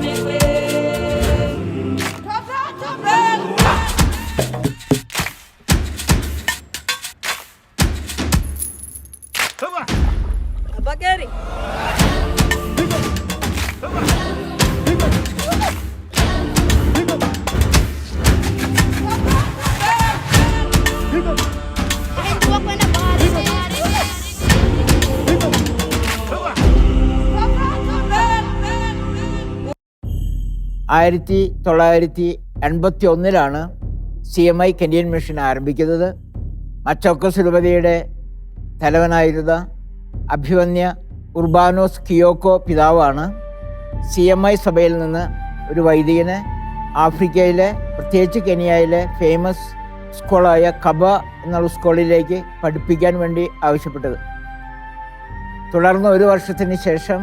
me clear. ആയിരത്തി തൊള്ളായിരത്തി എൺപത്തി ഒന്നിലാണ് C M I Kenyan mission ആരംഭിക്കുന്നത്. മച്ചോക്കസ് രൂപതയുടെ തലവനായിരുന്ന അഭിമന്യ ഉർബാനോസ് കിയോക്കോ പിതാവാണ് സി എം ഐ സഭയിൽ നിന്ന് ഒരു വൈദികനെ. ആഫ്രിക്കയിലെ പ്രത്യേകിച്ച് കെനിയയിലെ ഫേമസ് സ്കൂളായ കബ എന്നുള്ള സ്കൂളിലേക്ക് പഠിപ്പിക്കാൻ വേണ്ടി ആവശ്യപ്പെട്ടത്. തുടർന്ന് ഒരു വർഷത്തിന് ശേഷം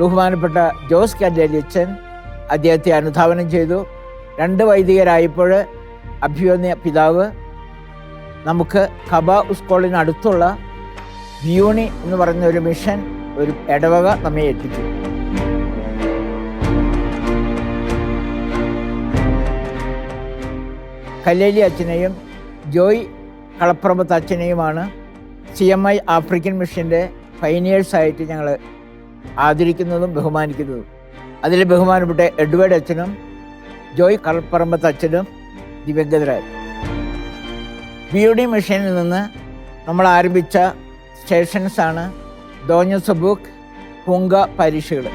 ബഹുമാനപ്പെട്ട ജോസ് കാൻഡേലിയച്ചൻ അദ്ദേഹത്തെ അനുധാവനം ചെയ്തു. രണ്ട് വൈദികരായപ്പോൾ അഭ്യുന്നയ പിതാവ് നമുക്ക് കബ ഉസ്കോളിനടുത്തുള്ള ബിയോണി എന്ന് പറയുന്ന ഒരു മിഷൻ ഒരു ഇടവക നമ്മെ എത്തിച്ചു. കല്ലേലി അച്ഛനെയും ജോയ് കളപ്പുറമ്പത്ത് അച്ഛനെയുമാണ് സി എം ഐ ആഫ്രിക്കൻ മിഷന്റെ ഫൈനിയേഴ്സായിട്ട് ഞങ്ങൾ ആദരിക്കുന്നതും ബഹുമാനിക്കുന്നതും. അതിൽ ബഹുമാനപ്പെട്ട എഡ്വേർഡ് അച്ഛനും ജോയ് കളപ്പറമ്പത്ത് അച്ഛനും ദിവ്യങ്കതരായ ബി യു ഡി മിഷനിൽ നിന്ന് നമ്മൾ ആരംഭിച്ച സ്റ്റേഷൻസാണ് ദോഞ്ഞ സബൂക്ക് ഹുങ്ക പരീക്ഷകൾ.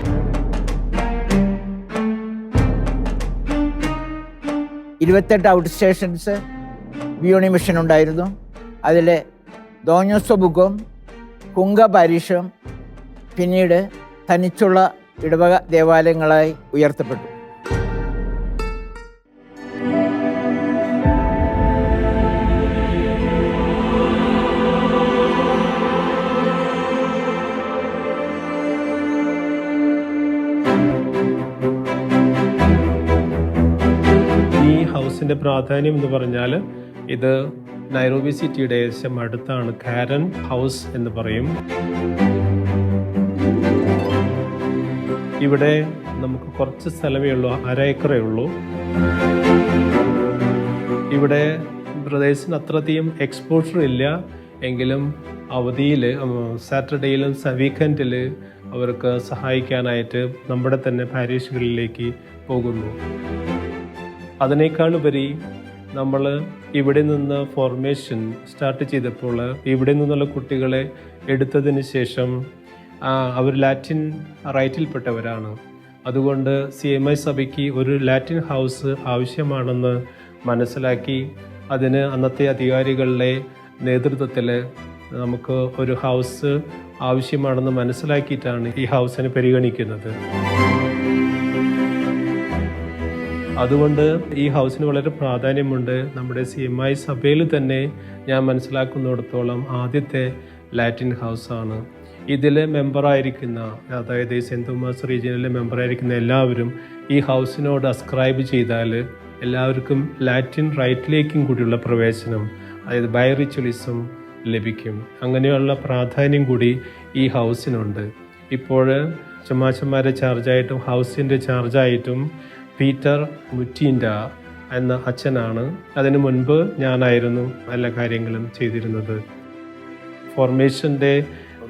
ഇരുപത്തെട്ട് ഔട്ട് സ്റ്റേഷൻസ് ബിയോണി മിഷൻ ഉണ്ടായിരുന്നു. അതിൽ ദോഞ്ഞസബുക്കും കുങ്ക പാരീഷും പിന്നീട് തനിച്ചുള്ള ഇടവക ദേവാലയങ്ങളായി ഉയർത്തപ്പെട്ടു. ഹൗസിന്റെ പ്രാധാന്യം എന്ന് പറഞ്ഞാൽ ഇത് നൈറോബി സിറ്റിയുടെ ഏകദേശം അടുത്താണ്. കാരൻ ഹൗസ് എന്ന് പറയും. ഇവിടെ നമുക്ക് കുറച്ച് സ്ഥലമേ ഉള്ളൂ അര ഏക്കറേ ഉള്ളൂ. ഇവിടെ പ്രദേശത്തിന് അത്രയധികം എക്സ്പോഷർ ഇല്ല. എങ്കിലും അവധിയിൽ സാറ്റർഡേയിലും വീക്കെൻഡിൽ അവർക്ക് സഹായിക്കാനായിട്ട് നമ്മുടെ തന്നെ പാരീഷുകളിലേക്ക് പോകുന്നു. അതിനേക്കാളുപരി നമ്മൾ ഇവിടെ നിന്ന് ഫോർമേഷൻ സ്റ്റാർട്ട് ചെയ്തപ്പോൾ ഇവിടെ നിന്നുള്ള കുട്ടികളെ എടുത്തതിന് ശേഷം അവർ ലാറ്റിൻ റൈറ്റിൽപ്പെട്ടവരാണ്. അതുകൊണ്ട് സി എം ഐ സഭയ്ക്ക് ഒരു ലാറ്റിൻ ഹൗസ് ആവശ്യമാണെന്ന് മനസ്സിലാക്കി അതിന് അന്നത്തെ അധികാരികളുടെ നേതൃത്വത്തിൽ നമുക്ക് ഒരു ഹൗസ് ആവശ്യമാണെന്ന് മനസ്സിലാക്കിയിട്ടാണ് ഈ ഹൗസിനെ പരിഗണിക്കുന്നത്. അതുകൊണ്ട് ഈ ഹൗസിന് വളരെ പ്രാധാന്യമുണ്ട്. നമ്മുടെ സി എം ഐ സഭയിൽ തന്നെ ഞാൻ മനസ്സിലാക്കുന്നിടത്തോളം ആദ്യത്തെ ലാറ്റിൻ ഹൗസാണ്. ഇതിൽ മെമ്പറായിരിക്കുന്ന അതായത് ഈ സെന്റ് തോമസ് റീജിയനിലെ മെമ്പറായിരിക്കുന്ന എല്ലാവരും ഈ ഹൗസിനോട് അസ്ക്രൈബ് ചെയ്താൽ എല്ലാവർക്കും ലാറ്റിൻ റൈറ്റിലേക്കും കൂടിയുള്ള പ്രവേശനം അതായത് ബൈറിച്വലിസം ലഭിക്കും. അങ്ങനെയുള്ള പ്രാധാന്യം കൂടി ഈ ഹൗസിനുണ്ട്. ഇപ്പോൾ ചുമ്മാശന്മാരെ ചാർജായിട്ടും ഹൗസിന്റെ ചാർജായിട്ടും പീറ്റർ മുറ്റീന്റ എന്ന അച്ഛനാണ്. അതിനു മുൻപ് ഞാനായിരുന്നു എല്ലാ കാര്യങ്ങളും ചെയ്തിരുന്നത്. ഫോർമേഷന്റെ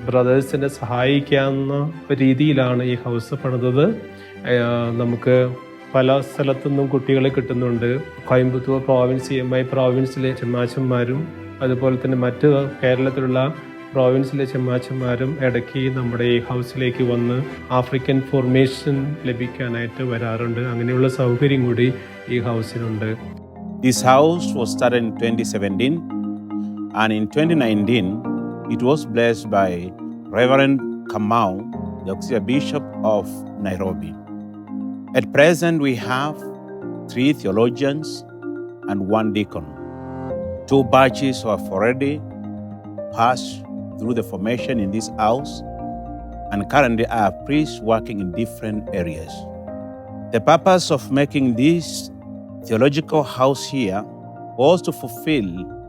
ബ്രദേഴ്സിനെ സഹായിക്കാവുന്ന രീതിയിലാണ് ഈ ഹൗസ് പണിതത്. നമുക്ക് പല സ്ഥലത്തുനിന്നും കുട്ടികളെ കിട്ടുന്നുണ്ട്. കോയമ്പത്തൂർ പ്രോവിൻസ് എം ഐ പ്രോവിൻസിലെ ചെമ്മാച്ചന്മാരും അതുപോലെ തന്നെ മറ്റ് കേരളത്തിലുള്ള പ്രോവിൻസിലെ ചെമ്മാച്ചന്മാരും ഇടയ്ക്ക് നമ്മുടെ ഈ ഹൗസിലേക്ക് വന്ന് ആഫ്രിക്കൻ ഫോർമേഷൻ ലഭിക്കാനായിട്ട് വരാറുണ്ട്. അങ്ങനെയുള്ള സൗകര്യം കൂടി ഈ ഹൗസിനുണ്ട്. This house was started in 2017, and in 2019, it was blessed by Reverend Kamau, the auxiliary bishop of Nairobi. At present, we have three theologians and one deacon. Two batches have already passed through the formation in this house, and currently, I have priests working in different areas. The purpose of making this theological house here was to fulfill,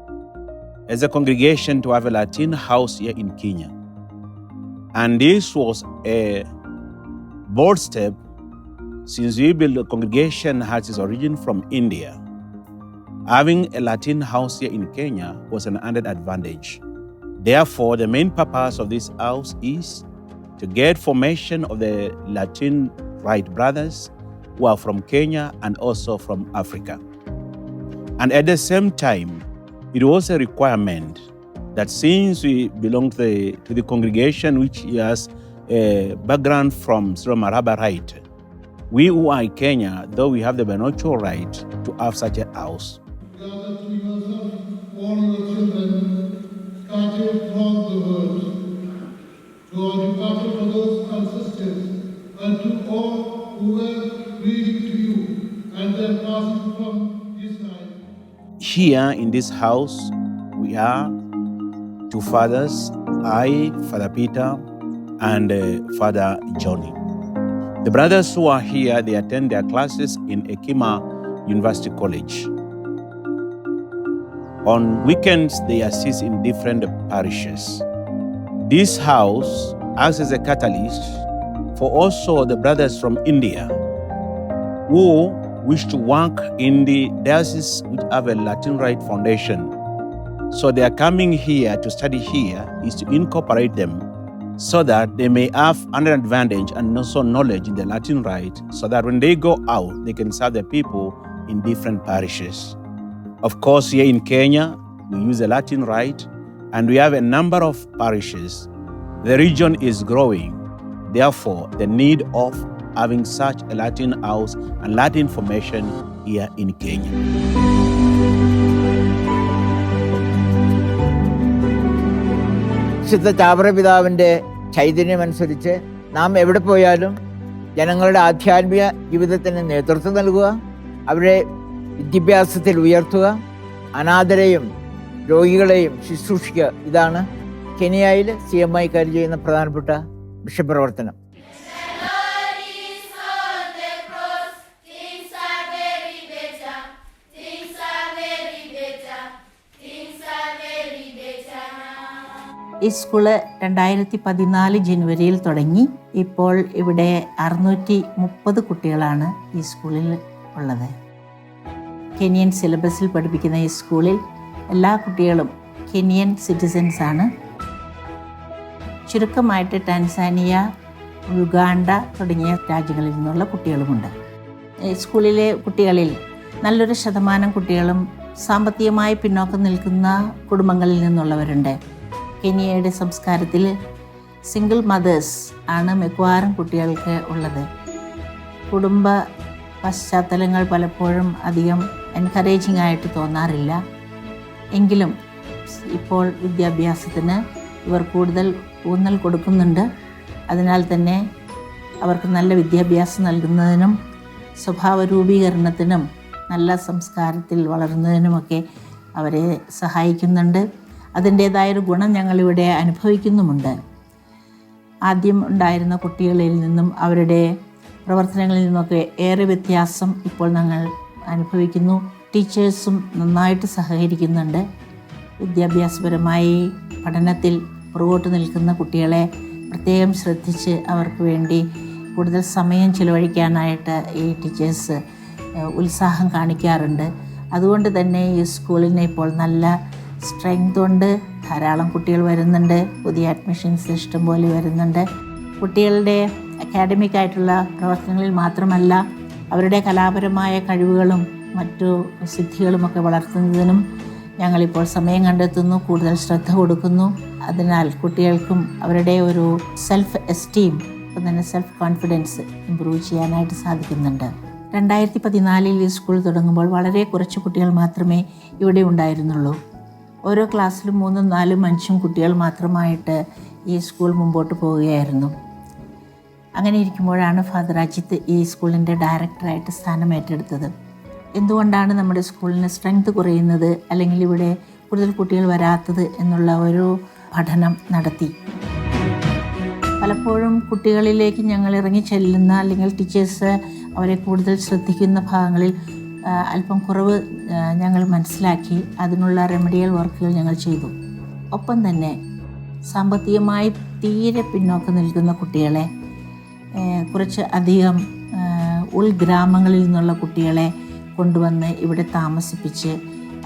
as a congregation, to have a Latin house here in Kenya. And this was a bold step since we build the congregation has its origin from India. Having a Latin house here in Kenya was an added advantage. Therefore, the main purpose of this house is to get formation of the Latin right brothers who are from Kenya and also from Africa. And at the same time, it was a requirement that since we belong to the, to the congregation which has a background from Sri Maraba Rite, we who are in Kenya, though we have the binocular right to have such a house, and to all who were reading to you and then passing from. Here in this house, we are two fathers I, Father Peter, and uh, Father Johnny. The brothers who are here, they attend their classes in Ekima University College. On weekends, they assist in different parishes. This house acts as a catalyst for also the brothers from India who wish to work in the diocese which have a Latin Rite foundation. So they are coming here to study here is to incorporate them so that they may have an advantage and also knowledge in the Latin Rite so that when they go out, they can serve the people in different parishes. Of course, here in Kenya, we use the Latin Rite and we have a number of parishes. The region is growing. Therefore, the need of having such a Latin house and Latin formation here in Kenya. വിശുദ്ധ ചാവറ ചൈതന്യമനുസരിച്ച് നാം എവിടെ പോയാലും ജനങ്ങളുടെ ആധ്യാത്മിക ജീവിതത്തിന് നേതൃത്വം നൽകുക അവരെ വിദ്യാഭ്യാസത്തിൽ ഉയർത്തുക അനാഥരെയും രോഗികളെയും ശുശ്രൂഷിക്കുക ഇതാണ് കെനിയയിൽ സി എം ഐ കാര്യം ചെയ്യുന്ന പ്രധാനപ്പെട്ട ബിഷപ്പ് ഈ സ്കൂൾ രണ്ടായിരത്തി പതിനാല് ജനുവരിയിൽ തുടങ്ങി. ഇപ്പോൾ ഇവിടെ അറുന്നൂറ്റി മുപ്പത് കുട്ടികളാണ് ഈ സ്കൂളിൽ ഉള്ളത്. കെനിയൻ സിലബസിൽ പഠിപ്പിക്കുന്ന ഈ സ്കൂളിൽ എല്ലാ കുട്ടികളും കെനിയൻ സിറ്റിസൻസ് ആണ്. ചുരുക്കമായിട്ട് ടാൻസാനിയ ഉഗാണ്ട തുടങ്ങിയ രാജ്യങ്ങളിൽ നിന്നുള്ള കുട്ടികളുമുണ്ട്. സ്കൂളിലെ കുട്ടികളിൽ നല്ലൊരു ശതമാനം കുട്ടികളും സാമ്പത്തികമായി പിന്നോക്കം നിൽക്കുന്ന കുടുംബങ്ങളിൽ നിന്നുള്ളവരുണ്ട്. കെനിയയുടെ സംസ്കാരത്തിൽ സിംഗിൾ മദേഴ്സ് ആണ് മിക്കവാറും കുട്ടികൾക്ക് ഉള്ളത്. കുടുംബ പശ്ചാത്തലങ്ങൾ പലപ്പോഴും അധികം എൻകറേജിംഗ് ആയിട്ട് തോന്നാറില്ല. എങ്കിലും ഇപ്പോൾ വിദ്യാഭ്യാസത്തിന് ഇവർ കൂടുതൽ ഊന്നൽ കൊടുക്കുന്നുണ്ട്. അതിനാൽ തന്നെ അവർക്ക് നല്ല വിദ്യാഭ്യാസം നൽകുന്നതിനും സ്വഭാവ രൂപീകരണത്തിനും നല്ല സംസ്കാരത്തിൽ വളരുന്നതിനുമൊക്കെ അവരെ സഹായിക്കുന്നുണ്ട്. അതിന്റേതായൊരു ഗുണം ഞങ്ങളിവിടെ അനുഭവിക്കുന്നുമുണ്ട്. ആദ്യം ഉണ്ടായിരുന്ന കുട്ടികളിൽ നിന്നും അവരുടെ പ്രവർത്തനങ്ങളിൽ നിന്നൊക്കെ ഏറെ വ്യത്യാസം ഇപ്പോൾ ഞങ്ങൾ അനുഭവിക്കുന്നു. ടീച്ചേഴ്സും നന്നായിട്ട് സഹകരിക്കുന്നുണ്ട്. വിദ്യാഭ്യാസപരമായി പഠനത്തിൽ പുറകോട്ട് നിൽക്കുന്ന കുട്ടികളെ പ്രത്യേകം ശ്രദ്ധിച്ച് അവർക്ക് വേണ്ടി കൂടുതൽ സമയം ചിലവഴിക്കാനായിട്ട് ഈ ടീച്ചേഴ്സ് ഉത്സാഹം കാണിക്കാറുണ്ട്. അതുകൊണ്ട് തന്നെ ഈ സ്കൂളിനെ ഇപ്പോൾ നല്ല സ്ട്രെങ്ത് ഉണ്ട്. ധാരാളം കുട്ടികൾ വരുന്നുണ്ട്. പുതിയ അഡ്മിഷൻസ് ഇഷ്ടം പോലെ വരുന്നുണ്ട്. കുട്ടികളുടെ അക്കാഡമിക് ആയിട്ടുള്ള പ്രവർത്തനങ്ങളിൽ മാത്രമല്ല അവരുടെ കലാപരമായ കഴിവുകളും മറ്റു സിദ്ധികളുമൊക്കെ വളർത്തുന്നതിനും ഞങ്ങളിപ്പോൾ സമയം കണ്ടെത്തുന്നു കൂടുതൽ ശ്രദ്ധ കൊടുക്കുന്നു. അതിനാൽ കുട്ടികൾക്കും അവരുടെ ഒരു സെൽഫ് എസ്റ്റീം ഒപ്പം തന്നെ സെൽഫ് കോൺഫിഡൻസ് ഇമ്പ്രൂവ് ചെയ്യാനായിട്ട് സാധിക്കുന്നുണ്ട്. രണ്ടായിരത്തി പതിനാലിൽ ഈ സ്കൂൾ തുടങ്ങുമ്പോൾ വളരെ കുറച്ച് കുട്ടികൾ മാത്രമേ ഇവിടെ ഉണ്ടായിരുന്നുള്ളൂ. ഓരോ ക്ലാസ്സിലും മൂന്നും നാലും അഞ്ചും കുട്ടികൾ മാത്രമായിട്ട് ഈ സ്കൂൾ മുമ്പോട്ട് പോവുകയായിരുന്നു. അങ്ങനെ ഇരിക്കുമ്പോഴാണ് ഫാദർ അജിത്ത് ഈ സ്കൂളിന്റെ ഡയറക്ടറായിട്ട് സ്ഥാനം ഏറ്റെടുത്തത്. എന്തുകൊണ്ടാണ് നമ്മുടെ സ്കൂളിന് സ്ട്രെങ്ത് കുറയുന്നത്? അല്ലെങ്കിൽ ഇവിടെ കൂടുതൽ കുട്ടികൾ വരാത്തത് എന്നുള്ള ഒരു പഠനം നടത്തി. പലപ്പോഴും കുട്ടികളിലേക്ക് ഞങ്ങൾ ഇറങ്ങി ചെല്ലുന്ന അല്ലെങ്കിൽ ടീച്ചേഴ്സ് അവരെ കൂടുതൽ ശ്രദ്ധിക്കുന്ന ഭാഗങ്ങളിൽ അല്പം കുറവ് ഞങ്ങൾ മനസ്സിലാക്കി അതിനുള്ള റെമഡിയൽ വർക്കുകൾ ഞങ്ങൾ ചെയ്തു. ഒപ്പം തന്നെ സാമ്പത്തികമായി തീരെ പിന്നോക്കം നിൽക്കുന്ന കുട്ടികളെ കുറച്ച് അധികം ഉൾ ഉൾഗ്രാമങ്ങളിൽ നിന്നുള്ള കുട്ടികളെ കൊണ്ടുവന്ന് ഇവിടെ താമസിപ്പിച്ച്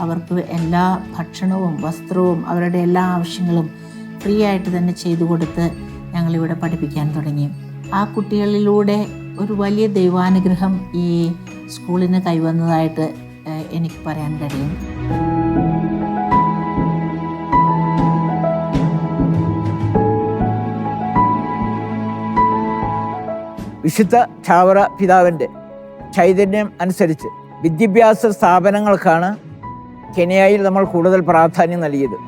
അവർക്ക് എല്ലാ ഭക്ഷണവും വസ്ത്രവും അവരുടെ എല്ലാ ആവശ്യങ്ങളും ഫ്രീ ആയിട്ട് തന്നെ ചെയ്തു കൊടുത്ത് ഞങ്ങളിവിടെ പഠിപ്പിക്കാൻ തുടങ്ങി. ആ കുട്ടികളിലൂടെ ഒരു വലിയ ദൈവാനുഗ്രഹം ഈ സ്കൂളിന് കൈവന്നതായിട്ട് എനിക്ക് പറയാൻ കഴിയും. വിശുദ്ധ ക്ഷാവറ പിതാവിന്റെ ചൈതന്യം അനുസരിച്ച് വിദ്യാഭ്യാസ സ്ഥാപനങ്ങൾക്കാണ് കെനിയയിൽ നമ്മൾ കൂടുതൽ പ്രാധാന്യം നൽകിയത്.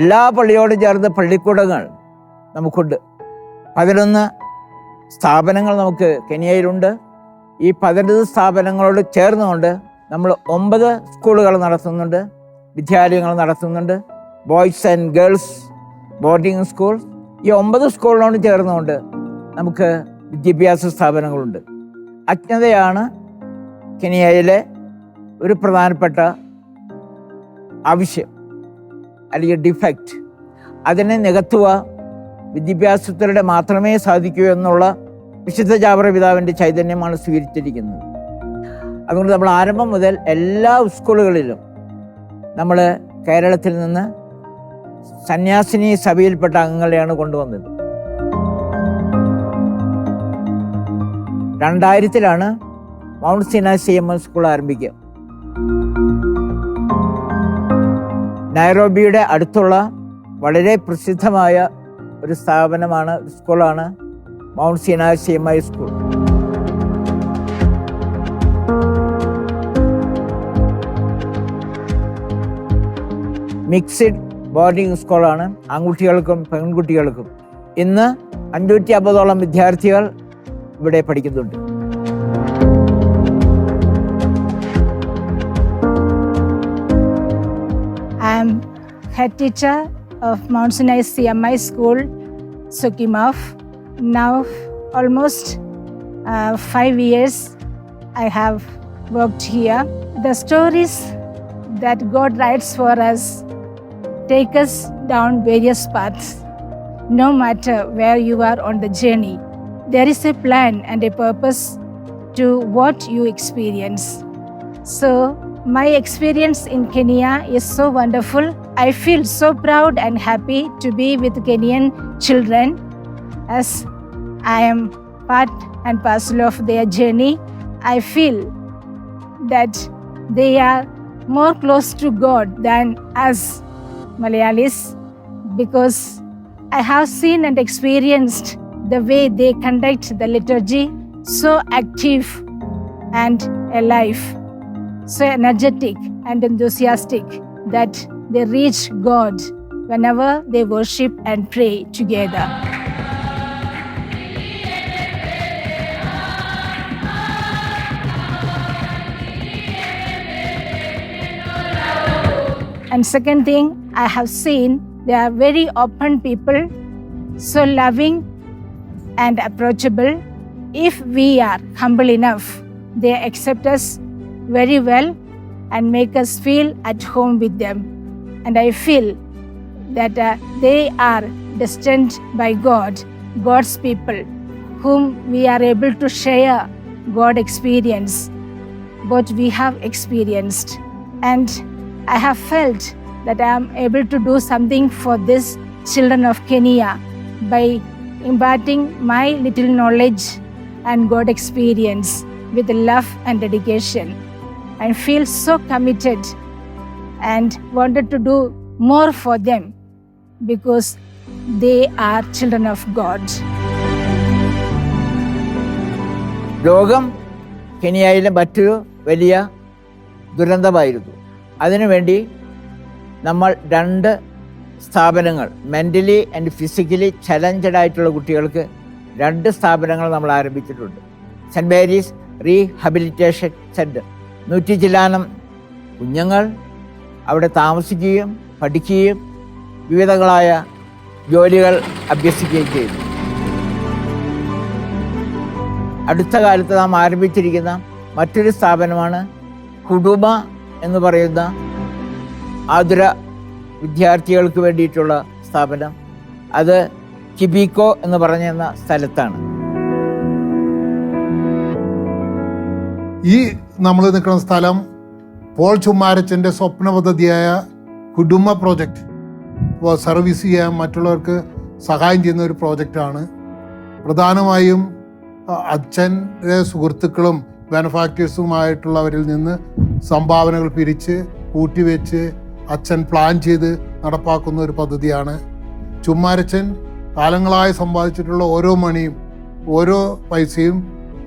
എല്ലാ പള്ളിയോടും ചേർന്ന് പള്ളിക്കൂടങ്ങൾ നമുക്കുണ്ട്. പതിനൊന്ന് സ്ഥാപനങ്ങൾ നമുക്ക് കെനിയയിലുണ്ട്. ഈ പതിനൊന്ന് സ്ഥാപനങ്ങളോട് ചേർന്നുകൊണ്ട് നമ്മൾ ഒമ്പത് സ്കൂളുകൾ നടത്തുന്നുണ്ട്. വിദ്യാലയങ്ങൾ നടത്തുന്നുണ്ട്. Boys and girls boarding school. ഈ ഒമ്പത് സ്കൂളിനോട് ചേർന്നുകൊണ്ട് നമുക്ക് വിദ്യാഭ്യാസ സ്ഥാപനങ്ങളുണ്ട്. അജ്ഞതയാണ് കെനിയയിലെ ഒരു പ്രധാനപ്പെട്ട ആവശ്യം അല്ലെങ്കിൽ ഡിഫക്റ്റ് അതിനെ നികത്തുക വിദ്യാഭ്യാസത്തിലൂടെ മാത്രമേ സാധിക്കൂ എന്നുള്ള വിശുദ്ധ ജാബ്ര പിതാവിന്റെ ചൈതന്യമാണ് സ്വീകരിച്ചിരിക്കുന്നത്. അതുകൊണ്ട് നമ്മൾ ആരംഭം മുതൽ എല്ലാ സ്കൂളുകളിലും നമ്മൾ കേരളത്തിൽ നിന്ന് സന്യാസിനി സഭയിൽപ്പെട്ട അംഗങ്ങളെയാണ് കൊണ്ടുവന്നത്. രണ്ടായിരത്തിലാണ് mount Sinai C M M school ആരംഭിക്കുക. നൈറോബിയുടെ അടുത്തുള്ള വളരെ പ്രസിദ്ധമായ ഒരു സ്ഥാപനമാണ് സ്കൂളാണ്. Mount Sinai C M I school. Mixed boarding സ്കൂളാണ്. ആൺകുട്ടികൾക്കും പെൺകുട്ടികൾക്കും. ഇന്ന് അഞ്ഞൂറ്റി അമ്പതോളം വിദ്യാർത്ഥികൾ ഇവിടെ പഠിക്കുന്നുണ്ട്. I M head teacher of Mount Sinai CMI School, Sukimov. Now, almost uh, five years, I have worked here. The stories that God writes for us take us down various paths. No matter where you are on the journey, there is a plan and a purpose to what you experience. So, my experience in Kenya is so wonderful. I feel so proud and happy to be with Kenyan children as I am part and parcel of their journey. I feel that they are more close to God than us Malayalis because I have seen and experienced the way they conduct the liturgy so active and alive so energetic and enthusiastic that they reach God whenever they worship and pray together. And second thing, I have seen they are very open people, so loving and approachable. If we are humble enough, they accept us very well and make us feel at home with them. And I feel that uh, they are destined by God, God's people, whom we are able to share God experience, what we have experienced. And I have felt that I am able to do something for these children of Kenya by imparting my little knowledge and God experience with love and dedication and feel so committed and wanted to do more for them because they are children of God. ലോകം കെനിയയിലെ മറ്റൊരു വലിയ ദുരന്തമായിരുന്നു. അതിനുവേണ്ടി നമ്മൾ രണ്ട് സ്ഥാപനങ്ങൾ mentally and physically challenged ആയിട്ടുള്ള കുട്ടികൾക്ക് രണ്ട് സ്ഥാപനങ്ങൾ നമ്മൾ ആരംഭിച്ചിട്ടുണ്ട്. സെന്റ് മേരീസ് റീഹബിലിറ്റേഷൻ സെന്റർ നൂറ്റി ചില്ലാനം കുഞ്ഞുങ്ങൾ അവിടെ താമസിക്കുകയും പഠിക്കുകയും വിവിധങ്ങളായ ജോലികൾ അഭ്യസിക്കുകയും ചെയ്തു. അടുത്ത കാലത്ത് നാം ആരംഭിച്ചിരിക്കുന്ന മറ്റൊരു സ്ഥാപനമാണ് കുടുംബ എന്ന് പറയുന്ന ആതുര വിദ്യാർത്ഥികൾക്ക് വേണ്ടിയിട്ടുള്ള സ്ഥാപനം. അത് കിബിക്കോ എന്ന് പറയുന്ന സ്ഥലത്താണ്. ഈ നമ്മൾ നിൽക്കുന്ന സ്ഥലം പോൾ ചുമ്മാരച്ചന്റെ സ്വപ്ന പദ്ധതിയായ കുടുംബ പ്രോജക്റ്റ്. സർവീസ് ചെയ്യാൻ മറ്റുള്ളവർക്ക് സഹായം ചെയ്യുന്ന ഒരു പ്രോജക്റ്റാണ്. പ്രധാനമായും അച്ഛന്റെ സുഹൃത്തുക്കളും മാനുഫാക്ചേഴ്സുമായിട്ടുള്ളവരിൽ നിന്ന് സംഭാവനകൾ പിരിച്ച് കൂട്ടിവെച്ച് അച്ഛൻ പ്ലാൻ ചെയ്ത് നടപ്പാക്കുന്ന ഒരു പദ്ധതിയാണ്. ചുമ്മാരച്ചൻ കാലങ്ങളായി സമ്പാദിച്ചിട്ടുള്ള ഓരോ മണിയും ഓരോ പൈസയും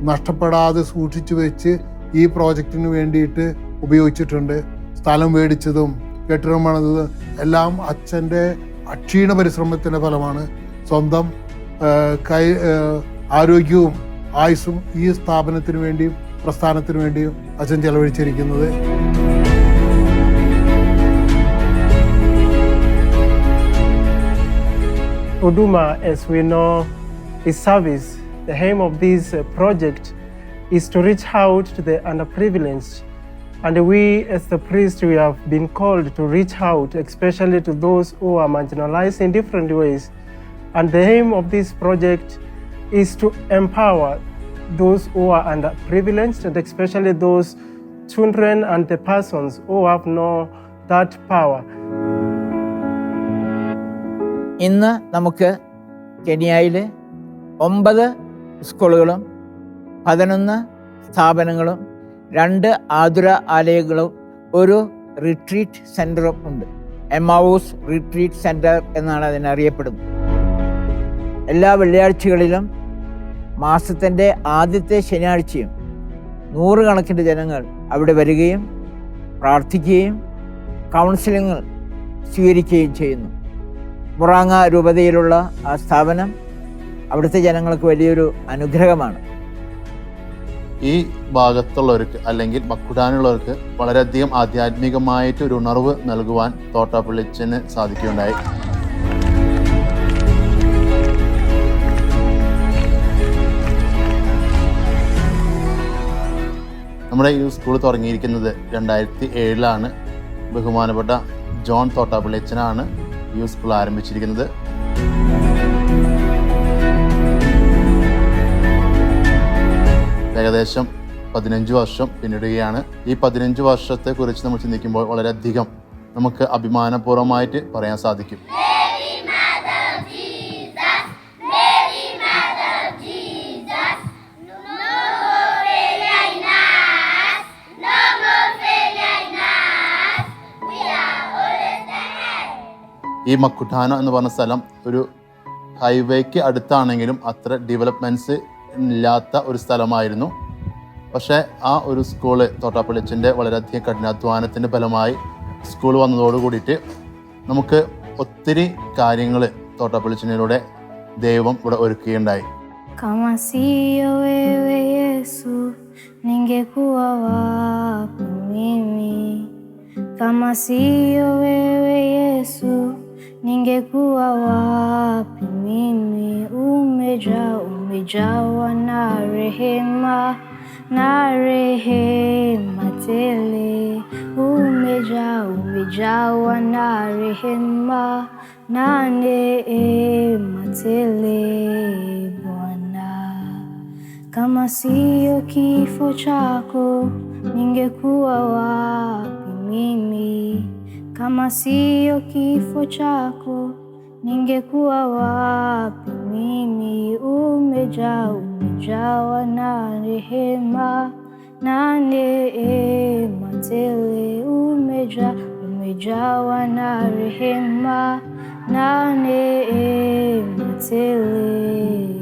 നഷ്ടപ്പെടാതെ സൂക്ഷിച്ചു വെച്ച് ഈ പ്രോജക്റ്റിന് വേണ്ടിയിട്ട് ഉപയോഗിച്ചിട്ടുണ്ട് സ്ഥലം മേടിച്ചതും കെട്ടിടം പണിതതും എല്ലാം അച്ഛന്റെ അക്ഷീണ പരിശ്രമത്തിന്റെ ഫലമാണ് സ്വന്തം കൈ ആരോഗ്യവും ആയുസ്സും ഈ സ്ഥാപനത്തിന് വേണ്ടിയും പ്രസ്ഥാനത്തിന് വേണ്ടിയും അച്ഛൻ ചെലവഴിച്ചിരിക്കുന്നത് Uduma, as we know, is service. The aim of this uh, project is to reach out to the underprivileged. And we, as the priest, we have been called to reach out, especially to those who are marginalized in different ways. And the aim of this project is to empower those who are underprivileged, and especially those children and the persons who have no that power. ഇന്ന് നമുക്ക് കെനിയയിലെ ഒമ്പത് സ്കൂളുകളും പതിനൊന്ന് സ്ഥാപനങ്ങളും രണ്ട് ആതുര ആലയങ്ങളും ഒരു retreat സെന്ററും ഉണ്ട്. എമാവൂസ് റിട്രീറ്റ് സെന്റർ എന്നാണ് അതിനറിയപ്പെടുന്നത്. എല്ലാ വെള്ളിയാഴ്ചകളിലും മാസത്തിന്റെ ആദ്യത്തെ ശനിയാഴ്ചയും നൂറുകണക്കിന് ജനങ്ങൾ അവിടെ വരികയും പ്രാർത്ഥിക്കുകയും കൗൺസിലിംഗ് സ്വീകരിക്കുകയും ചെയ്യുന്നു. മുറാങ്ങ രൂപതയിലുള്ള ആ സ്ഥാപനം അവിടുത്തെ ജനങ്ങൾക്ക് വലിയൊരു അനുഗ്രഹമാണ്. ഈ ഭാഗത്തുള്ളവർക്ക് അല്ലെങ്കിൽ മക്കുടാനുള്ളവർക്ക് വളരെയധികം ആധ്യാത്മികമായിട്ട് ഒരു ഉണർവ് നൽകുവാൻ തോട്ടാപ്പള്ളിച്ചന് സാധിക്കുകയുണ്ടായി. നമ്മുടെ ഈ സ്കൂൾ തുടങ്ങിയിരിക്കുന്നത് രണ്ടായിരത്തി ഏഴിലാണ് ബഹുമാനപ്പെട്ട ജോൺ തോട്ടാപ്പള്ളിച്ചനാണ് ഈ സ്കൂൾ ആരംഭിച്ചിരിക്കുന്നത്. ഏകദേശം പതിനഞ്ച് വർഷം പിന്നിടുകയാണ്. ഈ പതിനഞ്ച് വർഷത്തെ കുറിച്ച് നമ്മൾ ചിന്തിക്കുമ്പോൾ വളരെയധികം നമുക്ക് അഭിമാനപൂർവമായിട്ട് പറയാൻ സാധിക്കും. ഈ മക്കുട്ടാന എന്ന് പറഞ്ഞ സ്ഥലം ഒരു ഹൈവേക്ക് അടുത്താണെങ്കിലും അത്ര ഡെവലപ്മെന്റ്സ് ഇല്ലാത്ത ഒരു സ്ഥലമായിരുന്നു. പക്ഷേ ആ ഒരു സ്കൂൾ തോട്ടാപ്പള്ളിച്ചന്റെ വളരെയധികം കഠിനാധ്വാനത്തിന്റെ ഫലമായി സ്കൂൾ വന്നതോട് കൂടിയിട്ട് നമുക്ക് ഒത്തിരി കാര്യങ്ങൾ തോട്ടാപ്പള്ളിച്ചിനിലൂടെ ദൈവം ഇവിടെ ഒരുക്കുകയുണ്ടായി. Kama ningekuwa wapi mimi? Umejaa, umejawa na rehema, na rehema tele. Umejaa, umejawa na rehema, na neema tele Bwana. Kama siyo kifo chako, ningekuwa wapi mimi? Kama siyo kifo chako, ningekuwa wapi mimi? Umejaa, umejawa na rehema na neema tele. Umejaa, umejawa na rehema na neema tele.